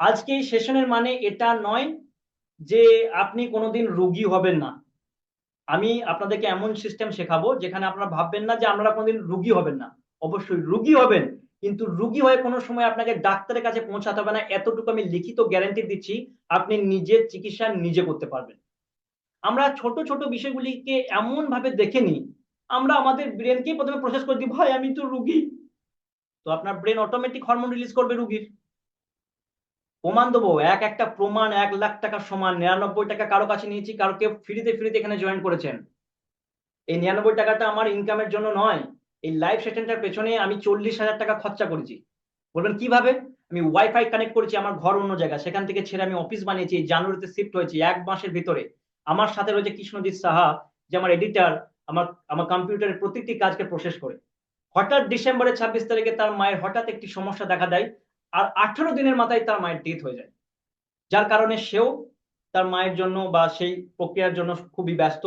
আজকে এই সেশনের মানে এটা নয় যে আপনি কোনোদিন রোগী হবেন না। আমি আপনাদেরকে এমন সিস্টেম শেখাবো যেখানে আপনারা ভাববেন না যে আপনারা কোনোদিন রুগী হবেন না। অবশ্যই রুগী হবেন, কিন্তু রুগী হয়ে কোনো সময় আপনাকে ডাক্তারের কাছে পৌঁছাতে হবে না। এতটুকু আমি লিখিত গ্যারান্টি দিচ্ছি, আপনি নিজের চিকিৎসা নিজে করতে পারবেন। আমরা ছোট ছোট বিষয়গুলিকে এমন ভাবে দেখে নিই, আমরা আমাদের ব্রেনকেই প্রথমে প্রসেস করে দিই, ভাই, আমি তো রুগী। তো আপনার ব্রেন অটোমেটিক হরমোন রিলিজ করবে রুগীর। প্রমাণ দেবো, এক একটা প্রমাণ এক লাখ টাকার সমান, নিরানব্বই টাকা কারও কাছে নিয়েছি, কারও কেউ ফ্রিতে ফ্রিতে এখানে জয়েন করেছেন। এই নিরানব্বই টাকাটা আমার ইনকামের জন্য নয়, এই লাইভ সেশনটার পেছনে আমি চল্লিশ হাজার টাকা খরচা করেছি। বলবেন কীভাবে? আমি ওয়াইফাই কানেক্ট করেছি আমার ঘর অন্য জায়গা সেখান থেকে ছেড়ে আমি অফিস বানিয়েছি জানুয়ারিতে শিফট হয়েছি, এক মাসের ভিতরে। আমার সাথে রয়েছে কৃষ্ণজিৎ সাহা, যে আমার এডিটার আমার আমার কম্পিউটারের প্রত্যেকটি কাজকে প্রসেস করে। হঠাৎ ডিসেম্বরের ছাব্বিশ তারিখে তার মায়ের হঠাৎ একটি সমস্যা দেখা দেয় আর আঠারো দিনের মাথায় তার মায়ের ডেথ হয়ে যায়। যার কারণে সেও তার মায়ের জন্য বা সেই প্রক্রিয়ার জন্য খুবই ব্যস্ত।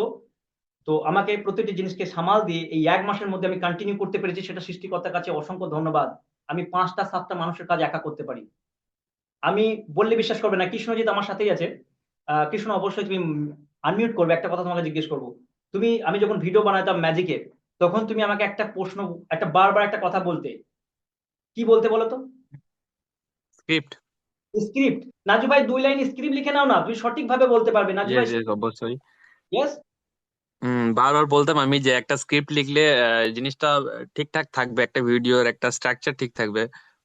তো আমাকে প্রতিটি জিনিসকে সামাল দিয়ে এই এক মাসের মধ্যে আমি কন্টিনিউ করতে পেরেছি, সেটা সৃষ্টিকর্তার কাছে অসংখ্য ধন্যবাদ। আমি পাঁচটা, সাতটা মানুষের কাজ একা করতে পারি। আমি বললে বিশ্বাস করবে না, কৃষ্ণজিৎ আমার সাথেই আছে। কৃষ্ণ, অবশ্যই তুমি আনমিউট করবে, একটা কথা তোমাকে জিজ্ঞেস করব। তুমি, আমি যখন ভিডিও বানাতাম ম্যাজিকে তখন তুমি আমাকে একটা প্রশ্ন, একটা বারবার একটা কথা বলতে। কি বলতে বলো তো? স্ক্রিপ্ট স্ক্রিপ্ট নাজু ভাই দুই লাইন স্ক্রিপ্ট লিখে নাও না তুমি সঠিকভাবে বলতে পারবে নাজু ভাই অবশ্যই। ইয়েস বারবার বলতাম আমি যে একটা স্ক্রিপ্ট লিখলে জিনিসটা ঠিকঠাক থাকবে একটা ভিডিওর একটা স্ট্রাকচার ঠিক থাকবে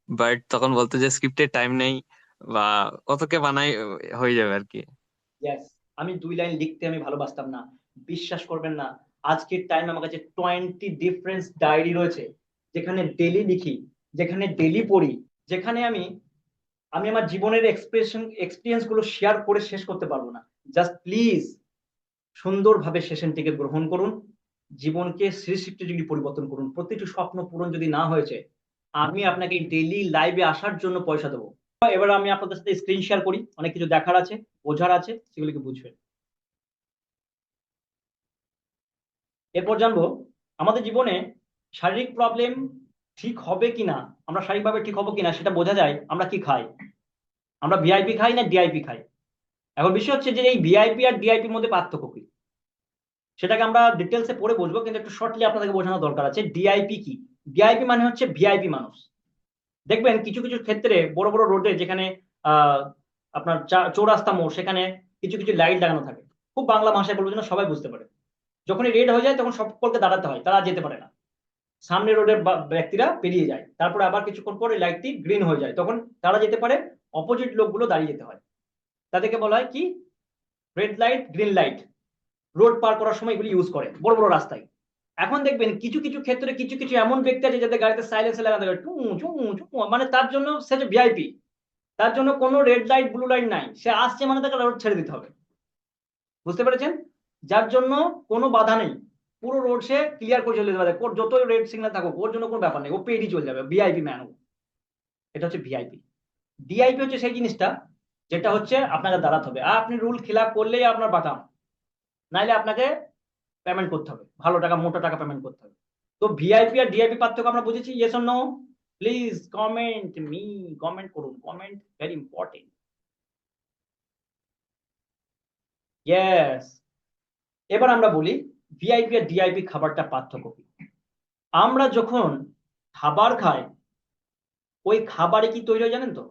বাট তখন বলতো যে স্ক্রিপ্টের টাইম নেই বা কতকে বানাই হয়ে যাবে আর কি। ইয়েস আমি দুই লাইন লিখতে আমি ভালোবাসতাম না বিশ্বাস করবেন না আজকের টাইম আমার কাছে টোয়েন্টি ডিফারেন্স ডায়েরি রয়েছে যেখানে ডেলি লিখি যেখানে ডেলি পড়ি যেখানে আমি আমি আমার জীবনের এক্সপ্রেশন এক্সপিরিয়েন্সগুলো শেয়ার করে শেষ করতে পারব না। জাস্ট প্লিজ সুন্দরভাবে সেশনটিকে গ্রহণ করুন। জীবনকে সিক্সটি ডিগ্রি পরিবর্তন করুন, প্রতিটি স্বপ্ন পূরণ যদি না হয়েছে, আমি আপনাকে ডেলি লাইভে আসার জন্য পয়সা দেবো। এবার আমি আপনাদের সাথে স্ক্রিন শেয়ার করি, অনেক কিছু দেখার আছে, বোঝার আছে, সেগুলিকে বুঝবেন। এরপর জানব, আমাদের জীবনে শারীরিক প্রবলেম ঠিক হবে কিনা, আমরা শারীরিকভাবে ঠিক হব কিনা সেটা বোঝা যায়, আমরা কি খাই? আমরা ভিআইপি খাই না ডিআইপি খাই? এখন বিষয় হচ্ছে যে এই ভিআইপি আর ডিআইপির মধ্যে পার্থক্য কি? সেটাকে আমরা ডিটেলসে পড়ে বুঝব কিন্তু একটু শর্টলি আপনাদেরকে বোঝানো দরকার আছে ডিআইপি কি? ডিআইপি মানে হচ্ছে ভিআইপি মানুষ। দেখবেন কিছু কিছু ক্ষেত্রে বড় বড় রোডে যেখানে আপনার চৌরাস্তা মোড়, সেখানে কিছু কিছু লাইট লাগানো থাকে। খুব বাংলা ভাষায় বলব যেন সবাই বুঝতে পারে। যখনই রেড হয়ে যায় তখন সকলকে দাঁড়াতে হয়, তারা যেতে পারে না। সামনে রোডের ব্যক্তিরা পেরিয়ে যায়। তারপরে আবার কিছুক্ষণ পরে লাইটটি গ্রিন হয়ে যায়। তখন তারা যেতে পারে অপোজিট লোকগুলো দাঁড়িয়ে যেতে হয়। তাদেরকে বলা হয় কি? Red light green light road পার করার সময় এগুলি ইউজ করে, বড় বড় রাস্তায়। এখন দেখবেন কিছু কিছু ক্ষেত্রে কিছু কিছু এমন ব্যক্তি আছে যাদের গাড়িতে সাইলেন্স লাগাতে টু চু চু মানে তার জন্য সে যে ভিআইপি তার জন্য কোনো রেড লাইট ব্লু লাইট নাই। সে আসছে মানে তাকে রোড ছেড়ে দিতে হবে। বুঝতে পেরেছেন? যার জন্য কোনো বাধা নেই। পুরো রোড সে ক্লিয়ার করে চলে যেতে পারে। যত রেড সিগন্যাল থাকুক, ওর জন্য কোনো ব্যাপার নেই। ও পেরিয়ে চলে যাবে ভিআইপি ম্যান ও। এটা হচ্ছে ভিআইপি ডিআইপি হচ্ছে সেই জিনিসটা যেটা হচ্ছে আপনাকে দাঁড়াতে হবে। আর আপনি রুল খিলাপ করলেই আপনার বাটাম নাইলে আপনাকে পেমেন্ট করতে হবে। ভালো টাকা, মোটা টাকা পেমেন্ট করতে হবে। তো ভিআইপি আর ডিআইপি পার্থক্য আমরা বুঝেছি। Yes no please comment me comment করুন। কমেন্ট ভেরি ইম্পর্টেন্ট ইয়েস এবার আমরা বলি ভিআইপি আর ডিআইপি খাবারটা পার্থক্য কি? আমরা যখন খাবার খাই, ওই খাবারে কি তৈরি হয় জানেন তো?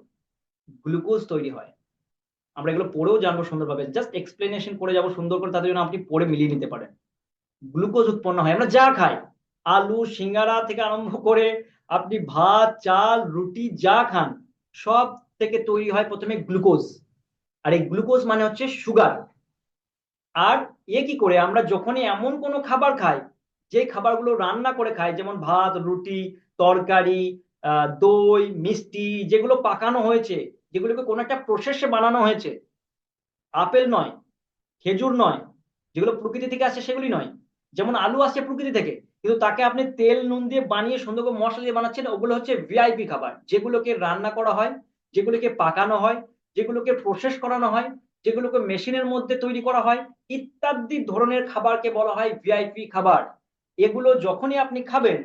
গ্লুকোজ তৈরি হয়। আমরা এগুলো পড়েও জানব সুন্দরভাবে। জাস্ট এক্সপ্লেনেশন করে যাব সুন্দর করে, তাদের জন্য আপনি পড়ে মিলিয়ে নিতে পারেন। গ্লুকোজ উৎপন্ন হয়। আমরা যা খাই, আলু, সিঙ্গারা থেকে আরম্ভ করে আপনি ভাত, চাল, রুটি যা খান, সব থেকে তৈরি হয় প্রথমে গ্লুকোজ। আর এই গ্লুকোজ মানে হচ্ছে সুগার। আর এ কি করে? আমরা যখনই এমন কোনো খাবার খাই, যে খাবারগুলো রান্না করে খাই, যেমন ভাত, রুটি, তরকারি দই, মিষ্টি, যেগুলো পাকানো হয়েছে, যেগুলোকে কোনো একটা প্রসেসে বানানো হয়েছে, আপেল নয়, খেজুর নয়, যেগুলো প্রকৃতি থেকে আসে সেগুলি নয়, যেমন আলু আসছে প্রকৃতি থেকে, কিন্তু তাকে আপনি তেল, নুন দিয়ে বানিয়ে সুন্দর করে মশলা দিয়ে বানাচ্ছেন, ওগুলো হচ্ছে ভিআইপি খাবার, যেগুলোকে রান্না করা হয়, যেগুলোকে পাকানো হয়, যেগুলোকে প্রসেস করানো হয়, যেগুলোকে মেশিনের মধ্যে তৈরি করা হয় ইত্যাদি ধরনের খাবারকে বলা হয় ভিআইপি খাবার। এগুলো যখনই আপনি খাবেন,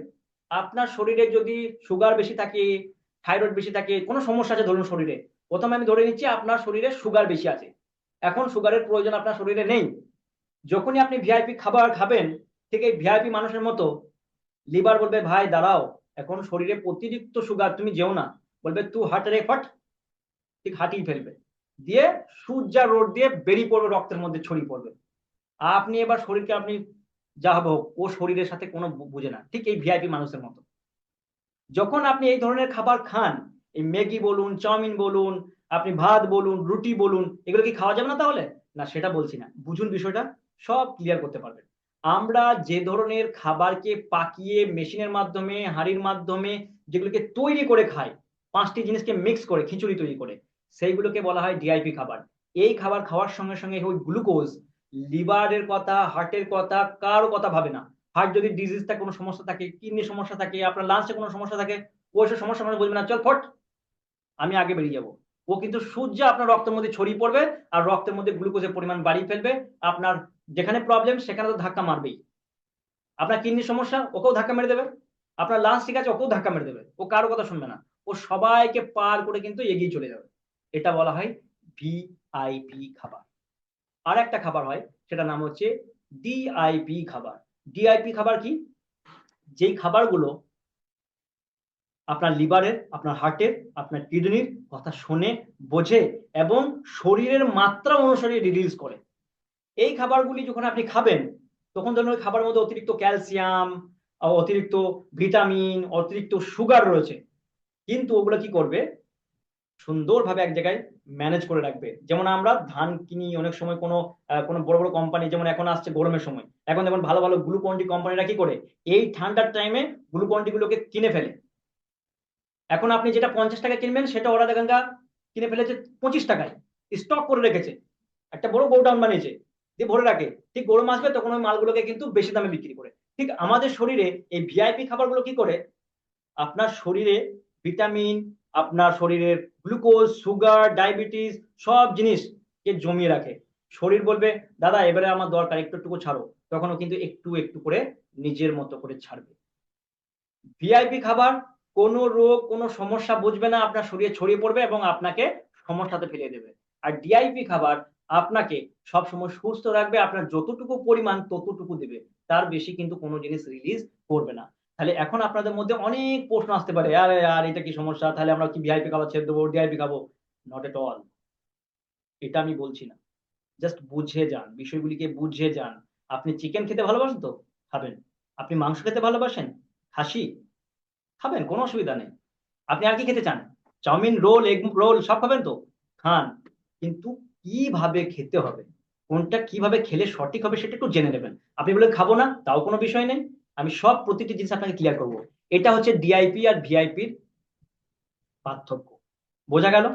আপনার শরীরে যদি সুগার বেশি থাকে থাইরয়েড বেশি থাকে, কোনো সমস্যা আছে ধরুন শরীরে। প্রথমে আমি ধরে নিচ্ছি আপনার শরীরে সুগার বেশি আছে। এখন সুগারের প্রয়োজন আপনার শরীরে নেই। যখনই আপনি ভিআইপি খাবার খাবেন, ঠিক এই ভিআইপি মানুষের মতো, লিভার বলবে, ভাই, দাঁড়াও, এখন শরীরে অতিরিক্ত সুগার তুমি যেও না। বলবে তু হার্ট রে, ফট। ঠিক হাঁটিয়ে ফেলবে। দিয়ে সূর্যা রোড দিয়ে বেরিয়ে পড়বে, রক্তের মধ্যে ছড়িয়ে পড়বে। আপনি এবার শরীরকে আপনি যা হোক, ও শরীরের সাথে কোনো বুঝে না। ঠিক এই ভিআইপি মানুষের মতো। যখন আপনি এই ধরনের খাবার খান, এই ম্যাগি বলুন, চাউমিন বলুন, আপনি ভাত বলুন, রুটি বলুন, এগুলো কি খাওয়া যাবে না তাহলে? না, সেটা বলছি না। বুঝুন বিষয়টা, সব ক্লিয়ার করতে পারবেন। আমরা যে ধরনের খাবারকে পাকিয়ে মেশিনের মাধ্যমে, হাঁড়ির মাধ্যমে, যেগুলোকে তৈরি করে খাই, পাঁচটি জিনিসকে মিক্স করে, খিচুড়ি তৈরি করে সেইগুলোকে বলা হয় ডিআইপি খাবার। এই খাবার খাওয়ার সঙ্গে সঙ্গে ওই গ্লুকোজ, লিভারের কথা, হার্টের কথা, কারও কথা ভাবে না। হার্ট যদি ডিজিজ থাকে কোনো সমস্যা থাকে কিডনি সমস্যা থাকে, আপনার লাঞ্চে কোনো সমস্যা থাকে ওইসব সমস্যা মানে বলবে না, চল ফট, আমি আগে বেরিয়ে যাব। ও কিন্তু সূর্য আপনার রক্তের মধ্যে ছড়িয়ে পড়বে আর রক্তের মধ্যে গ্লুকোজের পরিমাণ বাড়িয়ে ফেলবে। আপনার যেখানে প্রবলেম সেখানে তো ধাক্কা মারবেই। আপনার কিডনির সমস্যা, ওকেও ধাক্কা মেরে দেবে। আপনার লাঞ্চ ঠিক আছে, ওকেও ধাক্কা মেরে দেবে। ও কারও কথা শুনবে না। ও সবাইকে পার করে কিন্তু এগিয়ে চলে যাবে। এটা বলা হয় ভিআইপি খাবার। আর একটা খাবার হয় সেটা নাম হচ্ছে ডিআইপি খাবার। ডিআইপি খাবার কি? যেই খাবারগুলো আপনার লিভারের, আপনার হার্টের, আপনার কিডনির কথা শোনে, বোঝে এবং শরীরের মাত্রা অনুসারে রিলিজ করে। এই খাবারগুলি যখন আপনি খাবেন, তখন ধরুন ওই খাবারের মধ্যে অতিরিক্ত ক্যালসিয়াম, অতিরিক্ত ভিটামিন, অতিরিক্ত সুগার রয়েছে। কিন্তু ওগুলো কি করবে? সুন্দরভাবে এক জায়গায় ম্যানেজ করে রাখবে। যেমন আমরা ধান কিনি অনেক সময় কোনো কোনো বড় বড় কোম্পানি যেমন এখন আসছে গরমের সময়। এখন যেমন ভালো ভালো গ্লুকন্ডি কোম্পানিরা কি করে? এই ঠান্ডার টাইমে গ্লুকন্ডি গুলোকে কিনে ফেলে। এখন আপনি যেটা পঞ্চাশ টাকা কিনবেন, সেটা ওরা দেখেন কিনে ফেলেছে পঁচিশ টাকায়। স্টক করে রেখেছে। একটা বড় গোডাউন বানিয়েছে। দিয়ে ভরে রাখে। ঠিক গরম আসবে, তখন ওই মালগুলোকে কিন্তু বেশি দামে বিক্রি করে। ঠিক আমাদের শরীরে এই ভিআইপি খাবারগুলো কি করে? আপনার শরীরে ভিটামিন আপনার শরীরের গ্লুকোজ, সুগার, ডায়াবেটিস সব জিনিসকে জমিয়ে রাখে। শরীর বলবে, দাদা, এবারে আমার দরকার, একটু একটু ছাড়ো। তখনও কিন্তু একটু একটু করে নিজের মতো করে ছাড়বে। ভিআইপি খাবার, কোনো রোগ, কোনো সমস্যা বুঝবে না, আপনার শরীরে ছড়িয়ে পড়বে এবং আপনাকে সমস্যাতে ফেলে দেবে। আর ডিআইপি খাবার আপনাকে সবসময় সুস্থ রাখবে, আপনার যতটুকু পরিমাণ ততটুকু দেবে, তার বেশি কিন্তু কোনো জিনিস রিলিজ করবে না। তাহলে এখন আপনাদের মধ্যে অনেক প্রশ্ন আসতে পারে, আরে আর এটা কি সমস্যা? তাহলে আমরা কি ভিআইপি খাবার ছেড়ে দেবো ডিআইপি খাব? নট এট অল এটা আমি বলছি না। জাস্ট বুঝে যান, বিষয়গুলিকে বুঝে যান। আপনি চিকেন খেতে ভালোবাসেন তো? খাবেন। আপনি মাংস খেতে ভালোবাসেন? খাসি? খাবেন, কোনো অসুবিধা নেই। আপনি আর কি খেতে চান? চাউমিন, রোল, এগ রোল, সব খাবেন তো? খান। কিন্তু কীভাবে খেতে হবে? কোনটা কীভাবে খেলে সঠিক হবে সেটা একটু জেনে নেবেন। আপনি বলে খাব না, তাও কোনো বিষয় নেই। আমি সব প্রতিটি জিনিস আপনাকে ক্লিয়ার করব। এটা হচ্ছে ডিআইপি আর ভিআইপির পার্থক্য। বোঝা গেল?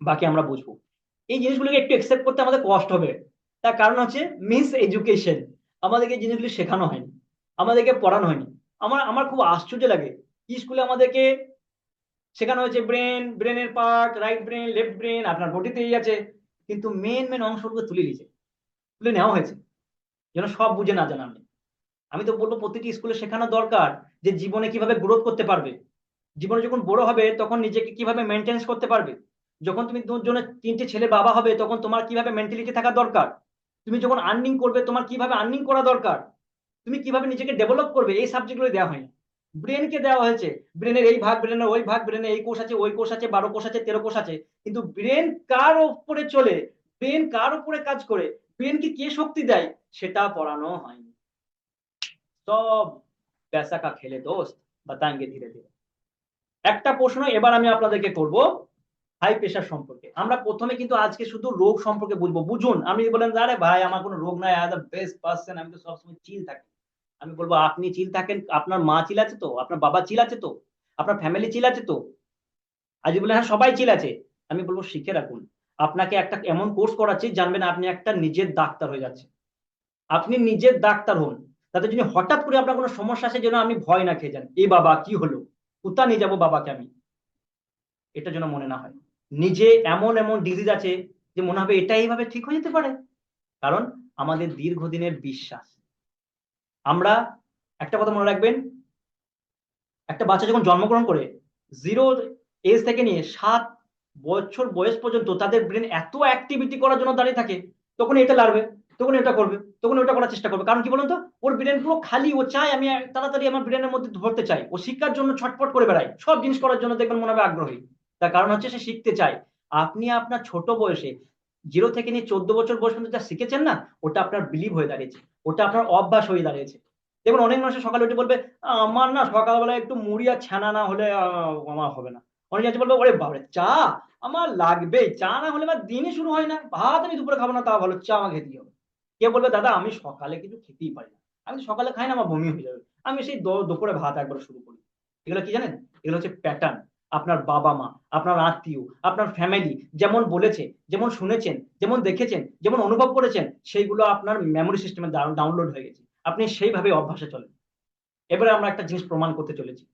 বাকি আমরা বুঝব। এই জিনিসগুলোকে একটু একসেপ্ট করতে আমাদের কষ্ট হবে। তার কারণ হচ্ছে মিস এডুকেশন আমাদেরকে জিনিসগুলি শেখানো হয়নি। আমাদেরকে পড়ানো হয়নি। আমার আমার খুব আশ্চর্য লাগে। স্কুলে আমাদেরকে শেখানো হয়েছে ব্রেন ব্রেনের part right brain left brain আপনার বডিতেই আছে। কিন্তু মেন মেন অংশগুলো তুলে নিয়েছে। তুলে নেওয়া হয়েছে। যেন সব বুঝে না জানান আমি তো বলব প্রতিটি স্কুলে শেখানো দরকার যে জীবনে কীভাবে গ্রোথ করতে পারবে। জীবনে যখন বড় হবে, তখন নিজেকে কীভাবে মেনটেন্স করতে পারবে? যখন তুমি দুজনের তিনটে ছেলে বাবা হবে, তখন তোমার কীভাবে মেন্টালিটি থাকা দরকার? তুমি যখন আর্নিং করবে, তোমার কীভাবে আর্নিং করা দরকার? তুমি কীভাবে নিজেকে ডেভেলপ করবে? এই সাবজেক্টগুলো দেওয়া হয়নি। ব্রেনকে দেওয়া হয়েছে। ব্রেনের এই ভাগ ব্রেনের ওই ভাগ ব্রেনের এই কোষ আছে, ওই কোষ আছে, বারো কোষ আছে, তেরো কোষ আছে। কিন্তু ব্রেন কার উপরে চলে? ব্রেন কার উপরে কাজ করে? ব্রেনকে কে শক্তি দেয়? সেটা পড়ানো হয়নি। সব পেশা কা খেলে দোস্ত, বাতাঙ্গে ধীরে ধীরে। একটা প্রশ্ন এবার আমি আপনাদেরকে করব হাই প্রেশার সম্পর্কে। আমরা প্রথমে কিন্তু আজকে শুধু রোগ সম্পর্কে বুঝব বুঝুন। আমি বলেন আরে ভাই, আমার কোনো রোগ নাই আদার বেস্ট পারসন আমি তো সবসময় চিল থাকি। আমি বলব, আপনি চিল থাকেন, আপনার মা চিল আছে তো? আপনার বাবা চিল আছে তো? আপনার ফ্যামিলি চিল আছে তো? আজ বলে হ্যাঁ সবাই চিল আছে। আমি বলব, শিখে রাখুন। আপনাকে একটা এমন কোর্স করাচ্ছি, জানবেন আপনি একটা নিজের ডাক্তার হয়ে যাচ্ছেন। আপনি নিজের ডাক্তার হন। তাতে যদি হঠাৎ করে আপনার কোনো সমস্যা আসে যেন আমি ভয় না খেয়ে যান এই বাবা, কি হলো? কোথা নিয়ে যাব বাবাকে আমি? এটা যেন মনে না হয়। নিজে এমন এমন ডিজিজ আছে যে মনে হবে এটা এইভাবে ঠিক হয়ে যেতে পারে। কারণ আমাদের দীর্ঘদিনের বিশ্বাস। আমরা একটা কথা মনে রাখবেন, একটা বাচ্চা যখন জন্মগ্রহণ করে জিরো এজ থেকে নিয়ে সাত বছর বয়স পর্যন্ত তাদের ব্রেন এত অ্যাক্টিভিটি করার জন্য দাঁড়িয়ে থাকে তখন এটা লাড়বে তখন এটা করবে তখন ওটা করার চেষ্টা করবে। কারণ কি বলুন তো? ওর ব্রেন পুরো খালি, ও চায় আমি তাড়াতাড়ি আমার ব্রেনের মধ্যে ধরতে চাই। ও শিক্ষার জন্য ছটফট করে বেড়ায়। সব জিনিস করার জন্য দেখবেন মনে হবে আগ্রহী। তার কারণ হচ্ছে সে শিখতে চায়। আপনি আপনার ছোট বয়সে জিরো থেকে নিয়ে চোদ্দ বছর বয়স পর্যন্ত যা শিখেছেন না, ওটা আপনার বিলিভ হয়ে দাঁড়িয়েছে। ওটা আপনার অভ্যাস হয়ে দাঁড়িয়েছে। দেখুন, অনেক মানুষ সকালে উঠে বলবে, আমার না সকালবেলা একটু মুড়ি আর ছানা না হলে আমার হবে না। অনেক আছে বলবে, ওরে বাবারে, চা আমার লাগবে চা না হলে আমার দিনই শুরু হয় না। ভাত আমি দুপুরে খাব না তা ভালো, চা আমাকে খেতেই হবে। কে বলবে, দাদা, আমি সকালে কিছু খেতেই পারি না। আমি সকালে খাই না, আমার বমি হয়ে যাবে। আমি সেই দুপুরে ভাত একবার শুরু করি। এগুলো কি জানেন? এগুলো হচ্ছে প্যাটার্ন আপনার বাবা মা, আপনার আত্মীয়, আপনার ফ্যামিলি যেমন বলেছে, যেমন শুনেছেন, যেমন দেখেছেন, যেমন অনুভব করেছেন, সেইগুলো আপনার মেমোরি সিস্টেমে ডাউনলোড হয়ে গেছে। আপনি সেইভাবে অভ্যাসে চলেন। এবারে আমরা একটা জিনিস প্রমাণ করতে চলেছি।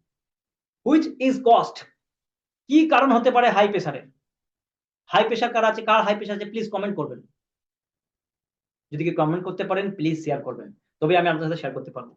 হুইচ ইজ কস্ট কি কারণ হতে পারে হাই প্রেসারের হাই প্রেসার কার আছে? কার হাই প্রেসার আছে? প্লিজ কমেন্ট করবেন। যদি কি কমেন্ট করতে পারেন প্লিজ শেয়ার করবেন। তবে আমি আপনাদের সাথে শেয়ার করতে পারব।